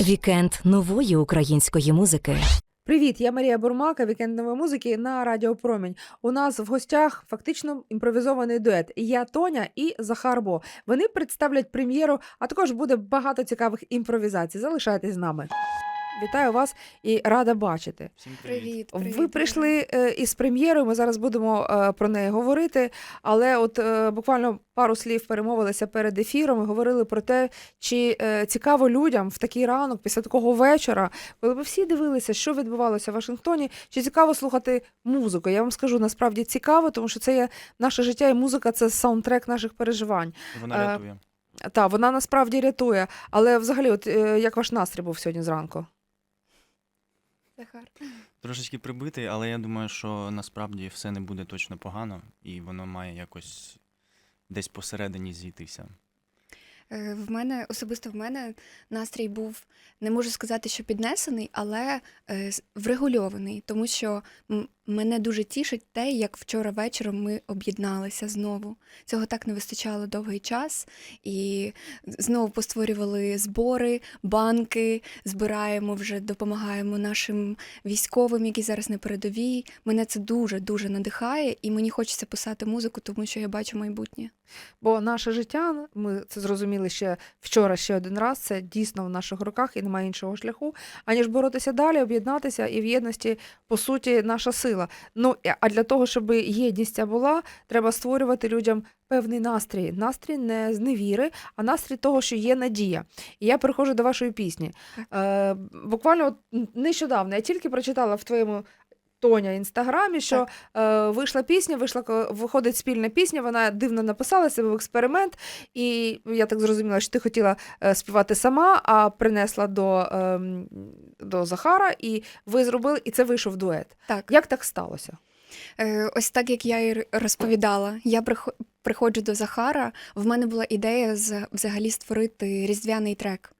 Вікенд нової української музики. Привіт, я Марія Бурмака, вікенд нової музики на Радіо Промінь. У нас в гостях фактично імпровізований дует. Я Тоня і Захар Бо. Вони представлять прем'єру, а також буде багато цікавих імпровізацій. Залишайтесь з нами. Вітаю вас і рада бачити. Всім привіт. Привіт, привіт. Ви прийшли е, із прем'єрою. Ми зараз будемо е, про неї говорити. Але от е, буквально пару слів перемовилися перед ефіром і говорили про те, чи е, цікаво людям в такий ранок, після такого вечора, коли ви всі дивилися, що відбувалося в Вашингтоні, чи цікаво слухати музику. Я вам скажу, насправді цікаво, тому що це є наше життя, і музика це саундтрек наших переживань. Вона рятує. Та вона насправді рятує. Але взагалі, от як ваш настрій був сьогодні зранку? Захар. Трошечки прибитий, але я думаю, що насправді все не буде точно погано, і воно має якось десь посередині зійтися. Е, В мене особисто в мене настрій був не можу сказати, що піднесений, але е, врегульований, тому що мене дуже тішить те, як вчора вечором ми об'єдналися знову. Цього так не вистачало довгий час, і знову постворювали збори, банки, збираємо вже, допомагаємо нашим військовим, які зараз на передовій. Мене це дуже дуже надихає, і мені хочеться писати музику, тому що я бачу майбутнє. Бо наше життя, ми це зрозуміли ще вчора, ще один раз. Це дійсно в наших руках і немає іншого шляху, аніж боротися далі, об'єднатися і в єдності, по суті, наша сила. Ну а для того, щоб єдність ця була, треба створювати людям певний настрій. Настрій не з невіри, а настрій того, що є надія. І я переходжу до вашої пісні. Е, буквально от нещодавно я тільки прочитала в твоєму. Тоня інстаграмі, що е, вийшла пісня, вийшла ко- виходить спільна пісня. Вона дивно написала себе в експеримент, і я так зрозуміла, що ти хотіла е, співати сама, а принесла до, ем, до Захара, і ви зробили, і це вийшов дует. Так. Як так сталося? Е, Ось так як я і розповідала, я приходжу до Захара. В мене була ідея взагалі створити різдвяний трек.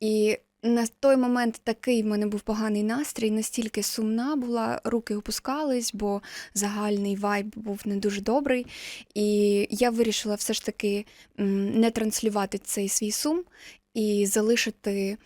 І на той момент такий в мене був поганий настрій, настільки сумна була, руки опускались, бо загальний вайб був не дуже добрий. І я вирішила все ж таки не транслювати цей свій сум і залишити.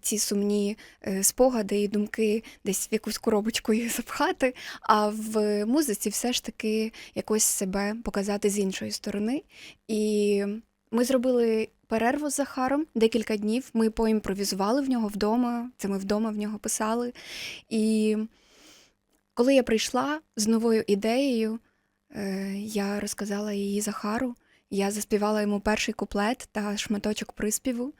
Ці сумні е, спогади і думки десь в якусь коробочку їх запхати, а в музиці все ж таки якось себе показати з іншої сторони. І ми зробили перерву з Захаром декілька днів. Ми поімпровізували в нього вдома. Це ми вдома в нього писали. І коли я прийшла з новою ідеєю, е, я розказала її Захару. Я заспівала йому перший куплет та шматочок приспіву.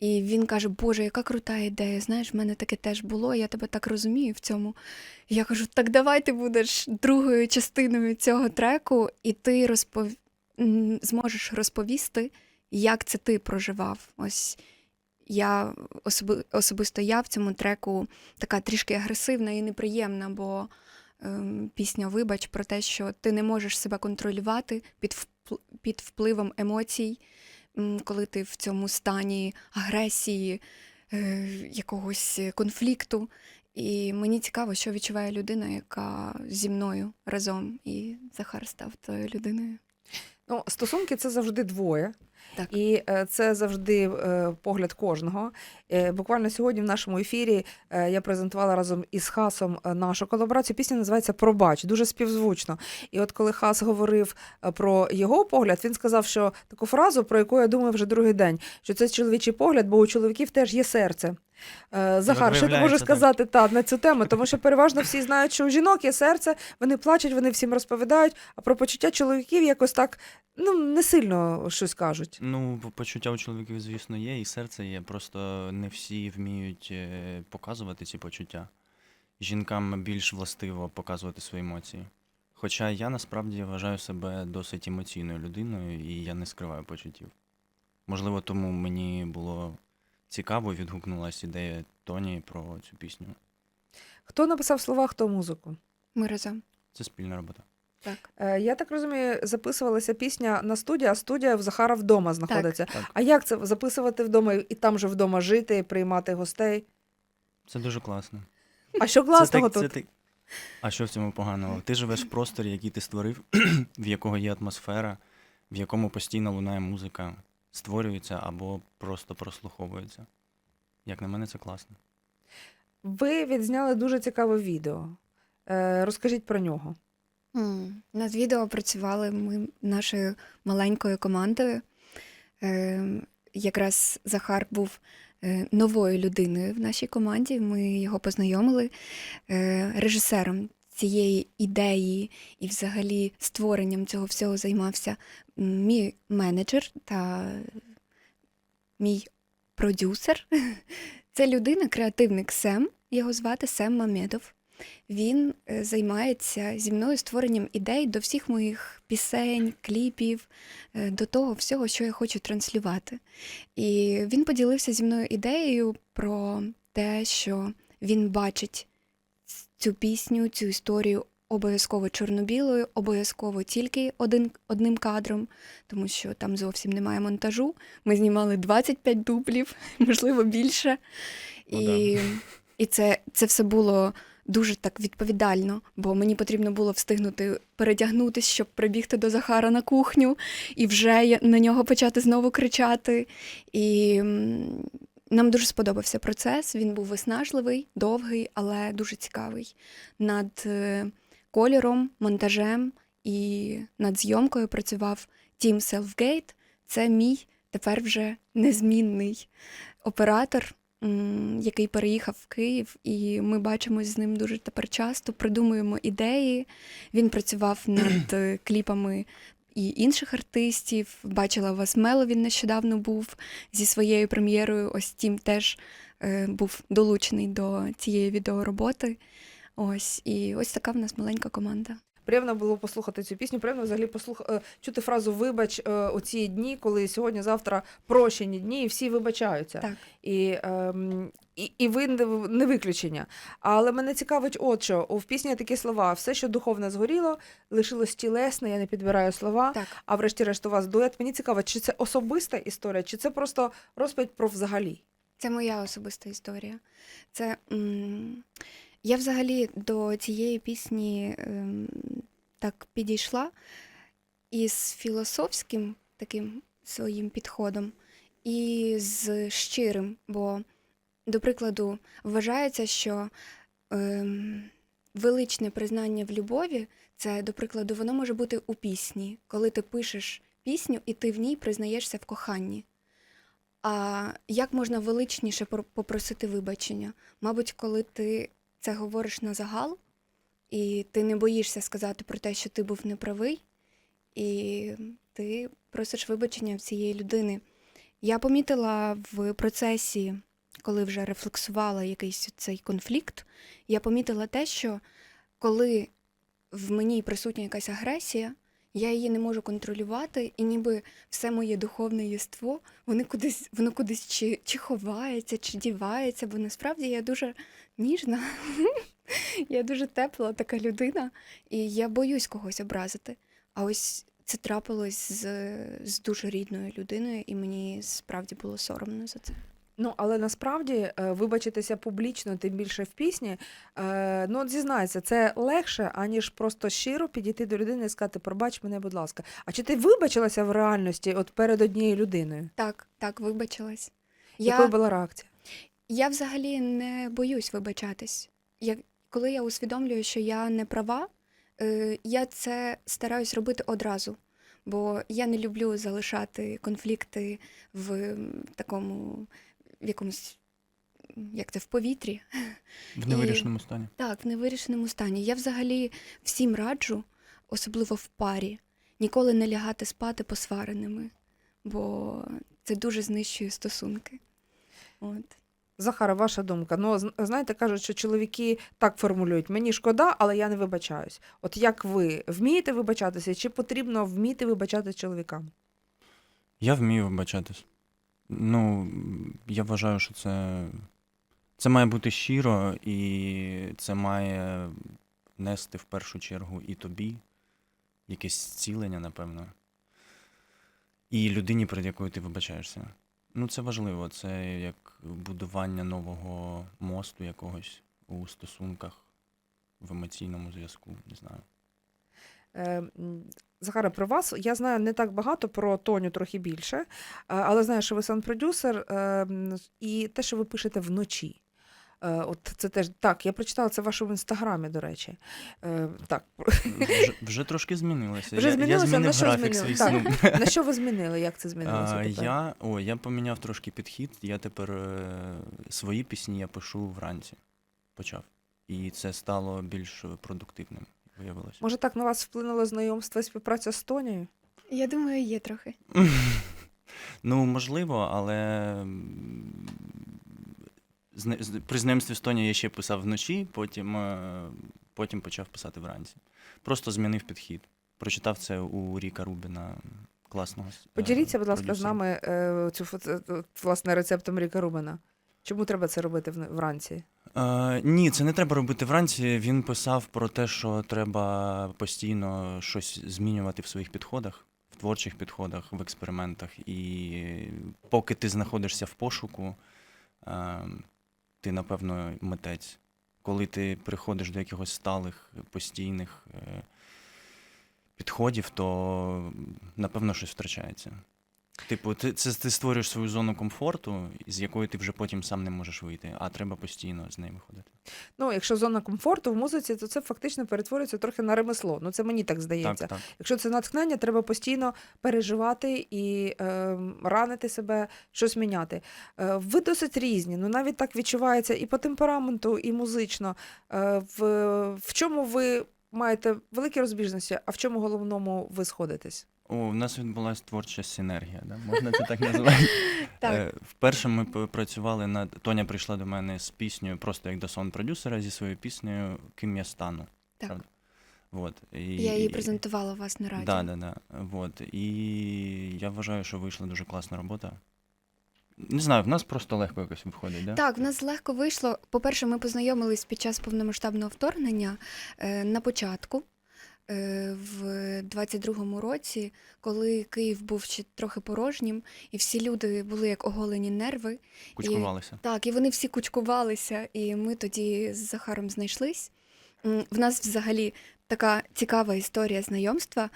І він каже: Боже, яка крута ідея. Знаєш, в мене таке теж було, я тебе так розумію в цьому. Я кажу: так давай ти будеш другою частиною цього треку, і ти розпов... зможеш розповісти, як це ти проживав. Ось я особи... особисто я в цьому треку така трішки агресивна і неприємна, бо ем, пісня Вибач про те, що ти не можеш себе контролювати під, під впливом емоцій, коли ти в цьому стані агресії, е, якогось конфлікту. І мені цікаво, що відчуває людина, яка зі мною разом, і Захар став тою людиною. Ну, стосунки це завжди двоє. Так. І е, це завжди е, погляд кожного. Е, Буквально сьогодні в нашому ефірі я презентувала разом із Хасом нашу колаборацію. Пісня називається Пробач, дуже співзвучно. І от коли Хас говорив про його погляд, він сказав, що таку фразу, про яку я думаю вже другий день, що це чоловічий погляд, бо у чоловіків теж є серце. Захар, що ти можеш сказати та, на цю тему? Тому що переважно всі знають, що у жінок є серце, вони плачуть, вони всім розповідають, а про почуття чоловіків якось так ну, не сильно щось кажуть. Ну, почуття у чоловіків, звісно, є, і серце є. Просто не всі вміють е, показувати ці почуття. Жінкам більш властиво показувати свої емоції. Хоча я насправді вважаю себе досить емоційною людиною, і я не скриваю почуттів. Можливо, тому мені було цікаво, відгукнулася ідея Тоні про цю пісню. Хто написав слова, хто музику? Ми разом. Це спільна робота. Так. Е, Я так розумію, записувалася пісня на студії, а студія в Захара вдома знаходиться. Так. А як це записувати вдома і там же вдома жити, приймати гостей? Це дуже класно. А що класного це тут? так- А що в цьому поганого? Ти живеш в просторі, який ти створив, в якого є атмосфера, в якому постійно лунає музика. створюються або просто прослуховуються. Як на мене, це класно. Ви відзняли дуже цікаве відео. Е, розкажіть про нього. Над відео працювали ми нашою маленькою командою. Е, якраз Захар був е, новою людиною в нашій команді. Ми його познайомили е, режисером цієї ідеї і взагалі створенням цього всього займався мій менеджер та мій продюсер. Це людина, креативник Сем. Його звати Сем Мамедов. Він е, займається зі мною створенням ідей до всіх моїх пісень, кліпів, е, до того всього, що я хочу транслювати. І він поділився зі мною ідеєю про те, що він бачить цю пісню, цю історію обов'язково чорно-білою, обов'язково тільки один, одним кадром, тому що там зовсім немає монтажу. Ми знімали 25 дублів, можливо, більше. Ну І, да. і це, це все було дуже так відповідально, бо мені потрібно було встигнути передягнутись, щоб прибігти до Захара на кухню і вже на нього почати знову кричати. І нам дуже сподобався процес. Він був виснажливий, довгий, але дуже цікавий. Над е, кольором, монтажем і над зйомкою працював Тім Селфгейт. Це мій тепер вже незмінний оператор, який переїхав в Київ, і ми бачимось з ним дуже тепер часто, придумуємо ідеї. Він працював над е, кліпами і інших артистів. Бачила вас Мело, він нещодавно був зі своєю прем'єрою. Ось Тім теж е, був долучений до цієї відеороботи. Ось, і ось така в нас маленька команда. Приємно було послухати цю пісню. Приємно взагалі послух... е, чути фразу Вибач е, у ці дні, коли сьогодні-завтра прощені дні, і всі вибачаються. Так. І, ем, і, і ви не, не виключення. Але мене цікавить, от що в пісні такі слова: все, що духовне згоріло, лишилось тілесне, я не підбираю слова. Так. А врешті-решт у вас дует. Мені цікаво, чи це особиста історія, чи це просто розповідь про взагалі? Це моя особиста історія. Це м, я взагалі до цієї пісні ем, так підійшла із філософським таким своїм підходом, і з щирим. Бо, до прикладу, вважається, що ем, величне признання в любові це, до прикладу, воно може бути у пісні, коли ти пишеш пісню і ти в ній признаєшся в коханні. А як можна величніше попросити вибачення? Мабуть, коли ти це говориш на загал, і ти не боїшся сказати про те, що ти був неправий, і ти просиш вибачення в цієї людини. Я помітила в процесі, коли вже рефлексувала якийсь цей конфлікт, я помітила те, що коли в мені присутня якась агресія, я її не можу контролювати, і ніби все моє духовне єство, воно кудись, воно кудись чи, чи ховається, чи дівається, бо насправді я дуже ніжна, я дуже тепла така людина, і я боюсь когось образити. А ось це трапилось з, з дуже рідною людиною, і мені справді було соромно за це. Ну, але насправді е, вибачитися публічно, тим більше в пісні, е, ну, от зізнайся, це легше, аніж просто щиро підійти до людини і сказати, пробач мене, будь ласка. А чи ти вибачилася в реальності от перед однією людиною? Так, так, вибачилась. Якою була реакція? Я взагалі не боюсь вибачатись. Я, коли я усвідомлюю, що я не права, е, я це стараюсь робити одразу. Бо я не люблю залишати конфлікти в такому в якомусь, як це, в повітрі. В невирішеному стані. Так, в невирішеному стані. Я взагалі всім раджу, особливо в парі, ніколи не лягати спати посвареними, бо це дуже знищує стосунки. От. Захара, ваша думка. Ну, знаєте, кажуть, що чоловіки так формулюють: мені шкода, але я не вибачаюсь. От як ви вмієте вибачатися, чи потрібно вміти вибачати чоловікам? Я вмію вибачатись. Ну, я вважаю, що це, це має бути щиро, і це має нести в першу чергу і тобі якесь зцілення, напевно. І людині, перед якою ти вибачаєшся. Ну, це важливо. Це як будування нового мосту якогось у стосунках, в емоційному зв'язку, не знаю. Е, Захара, про вас я знаю не так багато, про Тоню трохи більше, е, але знаю, що ви саунд-продюсер е, і те, що ви пишете вночі. От це теж так, я прочитала це в вашому інстаграмі, до речі. Так, Вже, вже трошки змінилося. Вже змінилося? я змінив На що графік змінилося? свій Так. сну. на що ви змінили? Як це змінилося? А, я, о, я поміняв трошки підхід. Я тепер е, свої пісні я пишу вранці. Почав. І це стало більш продуктивним, виявилося. Може, так на вас вплинуло знайомство і співпраця з Тонією? Я думаю, є трохи. Ну, можливо, але зна- з- при знайомстві з Тоні я ще писав вночі, потім, е, потім почав писати вранці. Просто змінив підхід. Прочитав це у Ріка Рубіна, класного. е, Поділіться, будь ласка, з продюсера. нами е, цю фото- е, власне рецептом Ріка Рубина. Чому треба це робити вн- вранці? Е, ні, це не треба робити вранці. Він писав про те, що треба постійно щось змінювати в своїх підходах, в творчих підходах, в експериментах. І поки ти знаходишся в пошуку, е, ти, напевно, митець. Коли ти приходиш до якихось сталих, постійних е, підходів, то напевно щось втрачається. Типу, ти, це, ти створюєш свою зону комфорту, з якої ти вже потім сам не можеш вийти, а треба постійно з неї виходити. Ну, якщо зона комфорту в музиці, то це фактично перетворюється трохи на ремесло. Ну, це мені так здається. Так, так. Якщо це натхнення, треба постійно переживати і е, ранити себе, щось міняти. Е, ви досить різні, ну навіть так відчувається і по темпераменту, і музично. Е, в, в чому ви маєте великі розбіжності, а в чому головному ви сходитесь? О, у нас відбулася творча синергія, да? можна це так називати? Так. Е, Вперше ми працювали над. Тоня прийшла до мене з піснею, просто як до сон-продюсера зі своєю піснею Ким я стану. Так. правда? Вот. І, Я її презентувала у вас на радіо. Да, да, да. Вот. І я вважаю, що вийшла дуже класна робота. Не знаю, в нас просто легко якось виходить, да? Так, в нас легко вийшло. По-перше, ми познайомились під час повномасштабного вторгнення е, на початку. е, В 22-му році, коли Київ був ще трохи порожнім, і всі люди були як оголені нерви. Кучкувалися. Так, і вони всі кучкувалися, і ми тоді з Захаром знайшлись. М, В нас взагалі така цікава історія знайомства.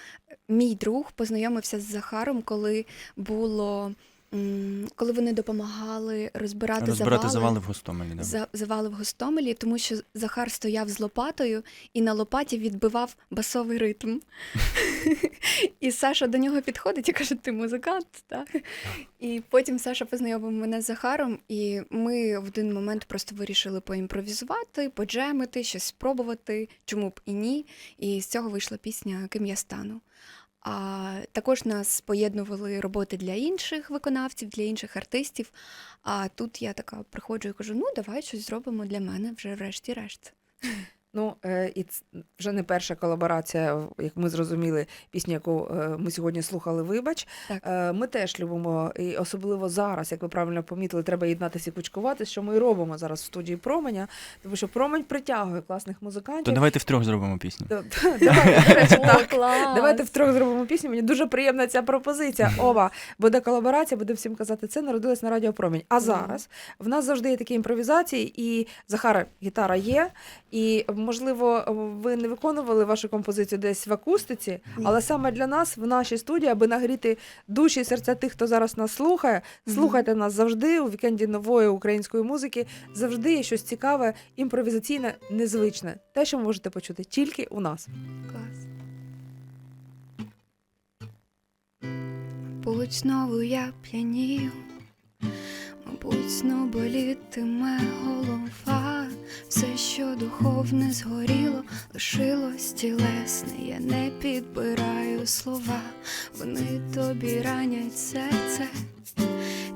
Мій друг познайомився з Захаром, коли було. Коли вони допомагали розбирати, Розбирати завали, завали в Гостомелі, да. за- завали в Гостомелі, тому що Захар стояв з лопатою і на лопаті відбивав басовий ритм. і Саша до нього підходить і каже: ти музикант, так? І потім Саша познайомив мене з Захаром, і ми в один момент просто вирішили поімпровізувати, поджемити, щось спробувати, чому б і ні. І з цього вийшла пісня Ким я стану. А також нас поєднували роботи для інших виконавців, для інших артистів. А тут я така приходжу і кажу: ну давай щось зробимо для мене вже врешті-решт. Ну, е, і ц- вже не перша колаборація, як ми зрозуміли, пісню, яку е, ми сьогодні слухали, вибач. Так. Е, Ми теж любимо, і особливо зараз, як ви правильно помітили, треба єднатися і кучкувати, що ми і робимо зараз в студії Променя, тому що промень притягує класних То музикантів. давайте втрьох зробимо пісню. Давайте, втрьох зробимо пісню. Мені дуже приємна ця пропозиція. Ова, буде колаборація, буде всім казати це. Народилась на Радіо Промінь. А зараз в нас завжди є такі імпровізації, і Захара гітара є. І можливо, ви не виконували вашу композицію десь в акустиці, але саме для нас в нашій студії, аби нагріти душі і серця тих, хто зараз нас слухає. Слухайте нас завжди у вікенді нової української музики. Завжди є щось цікаве, імпровізаційне, незвичне. Те, що ви можете почути тільки у нас. Клас. Мабуть, знову я п'янію, мабуть, знову болітиме голова. Все, що духовне згоріло, лишилось тілесне, я не підбираю слова, вони тобі ранять серце,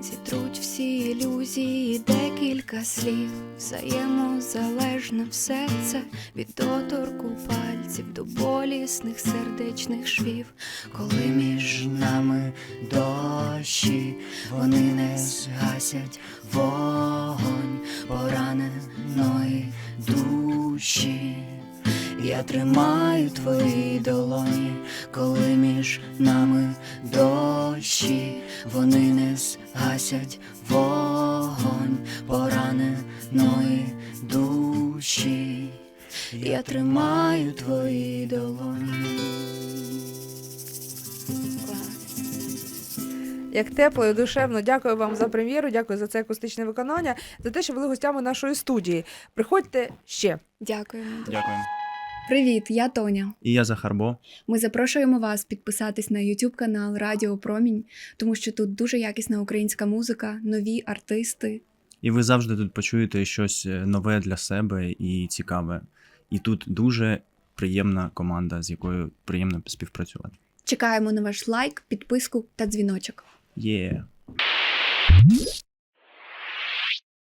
зітруть всі ілюзії, декілька слів, взаємозалежне все це від доторку пальців до болісних сердечних швів, коли між нами дощі, вони не згасять вогонь. Пораненої душі. Я тримаю твої долоні, коли між нами дощі, вони не згасять вогонь пораненої душі. Я тримаю твої долоні. Як тепло і душевно, дякую вам за прем'єру, дякую за це акустичне виконання, за те, що були гостями нашої студії. Приходьте ще. Дякуємо. Дякую. Привіт, я Тоня. І я Захар Бо. Ми запрошуємо вас підписатись на YouTube канал Радіо Промінь, тому що тут дуже якісна українська музика, нові артисти. І ви завжди тут почуєте щось е, нове для себе і цікаве. І тут дуже приємна команда, з якою приємно співпрацювати. Чекаємо на ваш лайк, підписку та дзвіночок. Є.